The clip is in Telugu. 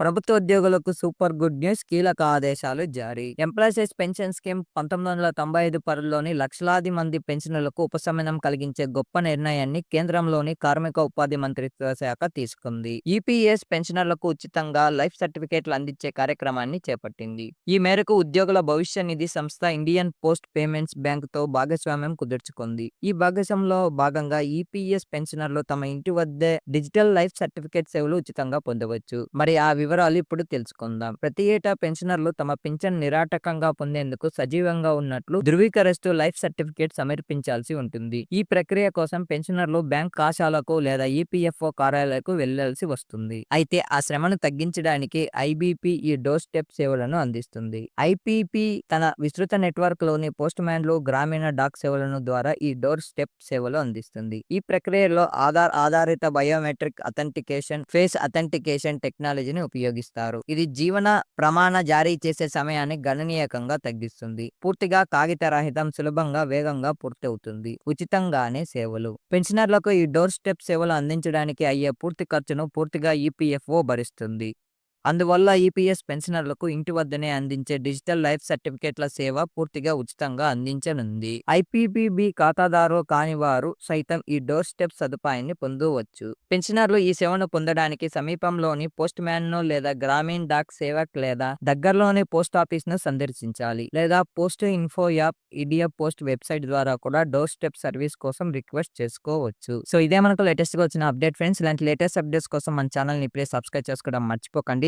ప్రభుత్వ ఉద్యోగులకు సూపర్ గుడ్ న్యూస్ కీలక ఆదేశాలు జారీ. ఎంప్లాయీస్ పెన్షన్ స్కీమ్ పంతొమ్మిది వందల తొంభై ఐదు పరిధిలోని లక్షలాది మంది పెన్షన్లకు ఉపశమనం కలిగించే గొప్ప నిర్ణయాన్ని కేంద్రంలోని కార్మిక ఉపాధి మంత్రిత్వ శాఖ తీసుకుంది. ఈపీఎస్ పెన్షనర్లకు ఉచితంగా లైఫ్ సర్టిఫికేట్లు అందించే కార్యక్రమాన్ని చేపట్టింది. ఈ మేరకు ఉద్యోగుల భవిష్య నిధి సంస్థ ఇండియన్ పోస్ట్ పేమెంట్స్ బ్యాంక్తో భాగస్వామ్యం కుదుర్చుకుంది. ఈ భాగస్వామ్యంలో భాగంగా ఈపీఎస్ పెన్షనర్లు తమ ఇంటి వద్దే డిజిటల్ లైఫ్ సర్టిఫికేట్ సేవలు ఉచితంగా పొందవచ్చు. మరి ఆ వివరాలు ఇప్పుడు తెలుసుకుందాం. ప్రతి ఏటా పెన్షనర్లు తమ పింఛన్ నిరాటకంగా పొందేందుకు సజీవంగా ఉన్నట్లు ధృవీకరిస్తూ లైఫ్ సర్టిఫికేట్ సమర్పించాల్సి ఉంటుంది. ఈ ప్రక్రియ కోసం పెన్షనర్లు బ్యాంక్ కాశాలకు లేదా ఈపీఎఫ్ఓ కార్యాలయాలకు వెళ్ళాల్సి వస్తుంది. అయితే ఆ శ్రమను తగ్గించడానికి ఐబీపీ ఈ డోర్ స్టెప్ సేవలను అందిస్తుంది. ఐపీపీ తన విస్తృత నెట్వర్క్లోని పోస్ట్ మ్యాన్లు గ్రామీణ డాక్ సేవలను ద్వారా ఈ డోర్ స్టెప్ సేవలు అందిస్తుంది. ఈ ప్రక్రియలో ఆధార్ ఆధారిత బయోమెట్రిక్ అథెంటికేషన్ ఫేస్ అథెంటికేషన్ టెక్నాలజీని ఉపయోగిస్తారు. ఇది జీవన ప్రమాణ జారీ చేసే సమయాన్ని గణనీయకంగా తగ్గిస్తుంది. పూర్తిగా కాగిత రహితం సులభంగా వేగంగా పూర్తవుతుంది. ఉచితంగానే సేవలు. పెన్షనర్లకు ఈ డోర్ స్టెప్ సేవలు అందించడానికి అయ్యే పూర్తి ఖర్చును పూర్తిగా ఈపీఎఫ్ఓ భరిస్తుంది. అందువల్ల ఈపీఎస్ పెన్షనర్లకు ఇంటి వద్దనే అందించే డిజిటల్ లైఫ్ సర్టిఫికేట్ల సేవ పూర్తిగా ఉచితంగా అందించనుంది. ఐపీపీబీ ఖాతాదారు కాని వారు సైతం ఈ డోర్ స్టెప్ సదుపాయాన్ని పొందవచ్చు. పెన్షనర్లు ఈ సేవను పొందడానికి సమీపంలోని పోస్ట్ మ్యాన్ను లేదా గ్రామీణ డాక్ సేవక్ లేదా దగ్గరలోని పోస్ట్ ఆఫీస్ను సందర్శించాలి. లేదా post info app India post website ద్వారా కూడా డోర్ స్టెప్ సర్వీస్ కోసం రిక్వెస్ట్ చేసుకోవచ్చు. సో ఇదే మనకు లేటెస్ట్గా వచ్చిన అప్డేట్ ఫ్రెండ్స్ ఇలాంటి లేటెస్ట్ అప్డేట్స్ కోసం మన ఛానల్ ఇప్పుడే సబ్స్క్రైబ్ చేసుకోవడం మర్చిపోకండి.